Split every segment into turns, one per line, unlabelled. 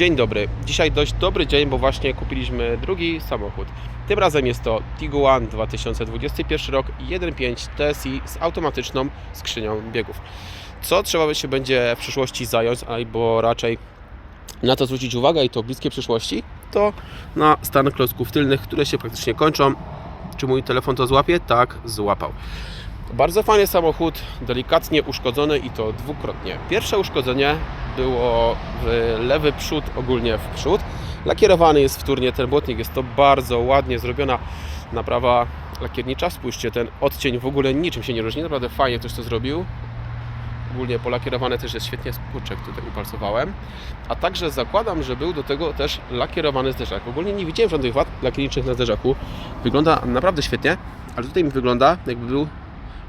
Dzień dobry. Dzisiaj dość dobry dzień, bo właśnie kupiliśmy drugi samochód. Tym razem jest to Tiguan 2021 rok 1.5 TSI z automatyczną skrzynią biegów. Co trzeba się będzie w przyszłości zająć, albo raczej na to zwrócić uwagę i to w bliskiej przyszłości, to na stan klocków tylnych, które się praktycznie kończą. Czy mój telefon to złapie? Tak, złapał. Bardzo fajny samochód, delikatnie uszkodzony i to dwukrotnie. Pierwsze uszkodzenie było w lewy przód, ogólnie w przód. Lakierowany jest wtórnie ten błotnik, jest to bardzo ładnie zrobiona naprawa lakiernicza. Spójrzcie, ten odcień w ogóle niczym się nie różni, naprawdę fajnie ktoś to zrobił. Ogólnie polakierowane też jest świetnie, kurczek tutaj upalcowałem. A także zakładam, że był do tego też lakierowany zderzak. Ogólnie nie widziałem żadnych wad lakierniczych na zderzaku. Wygląda naprawdę świetnie, ale tutaj mi wygląda jakby był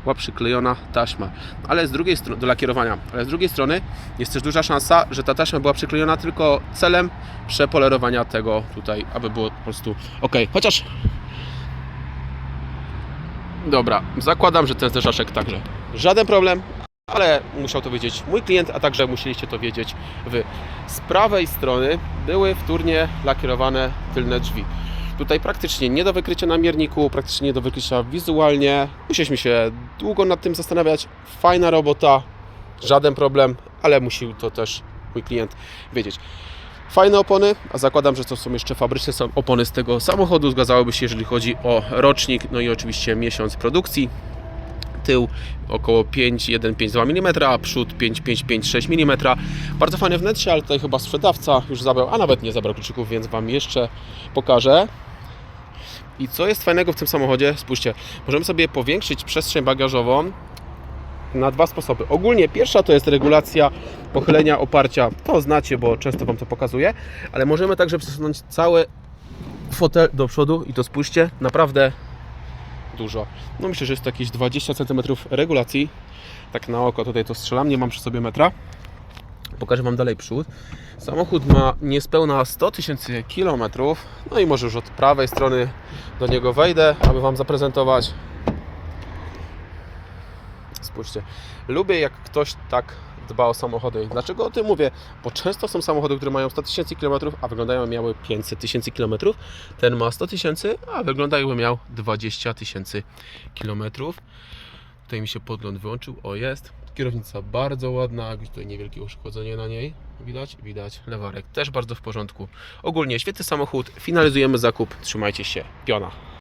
była przyklejona taśma. Ale z drugiej strony, do lakierowania, ale z drugiej strony jest też duża szansa, że ta taśma była przyklejona tylko celem przepolerowania tego tutaj, aby było po prostu ok. Chociaż dobra, zakładam, że ten zderzaszek także żaden problem, ale musiał to wiedzieć mój klient, a także musieliście to wiedzieć wy. Z prawej strony były wtórnie lakierowane tylne drzwi. Tutaj praktycznie nie do wykrycia na mierniku, praktycznie nie do wykrycia wizualnie. Musieliśmy się długo nad tym zastanawiać. Fajna robota, żaden problem, ale musiał to też mój klient wiedzieć. Fajne opony, a zakładam, że to są jeszcze fabryczne opony z tego samochodu. Zgadzałoby się, jeżeli chodzi o rocznik, no i oczywiście miesiąc produkcji. Tył około 5,152 mm, a przód 5,556 mm. Bardzo fajne wnętrze, ale tutaj chyba sprzedawca już zabrał, a nawet nie zabrał kluczyków, więc Wam jeszcze pokażę. I co jest fajnego w tym samochodzie? Spójrzcie, możemy sobie powiększyć przestrzeń bagażową na dwa sposoby. Ogólnie pierwsza to jest regulacja pochylenia oparcia. To znacie, bo często Wam to pokazuję, ale możemy także przesunąć cały fotel do przodu i to spójrzcie, naprawdę dużo. No myślę, że jest to jakieś 20 cm regulacji. Tak na oko tutaj to strzelam, nie mam przy sobie metra. Pokażę Wam dalej przód. Samochód ma niespełna 100 tysięcy kilometrów. No i może już od prawej strony do niego wejdę, aby Wam zaprezentować. Spójrzcie, lubię jak ktoś tak dba o samochody. Dlaczego o tym mówię? Bo często są samochody, które mają 100 tysięcy kilometrów, a wyglądają miały 500 tysięcy kilometrów. Ten ma 100 tysięcy, a wygląda jakby miał 20 tysięcy kilometrów. Tutaj mi się podgląd wyłączył. O, jest. Kierownica bardzo ładna, tutaj niewielkie uszkodzenie na niej. Widać? Widać. Lewarek też bardzo w porządku. Ogólnie świetny samochód. Finalizujemy zakup. Trzymajcie się. Piona.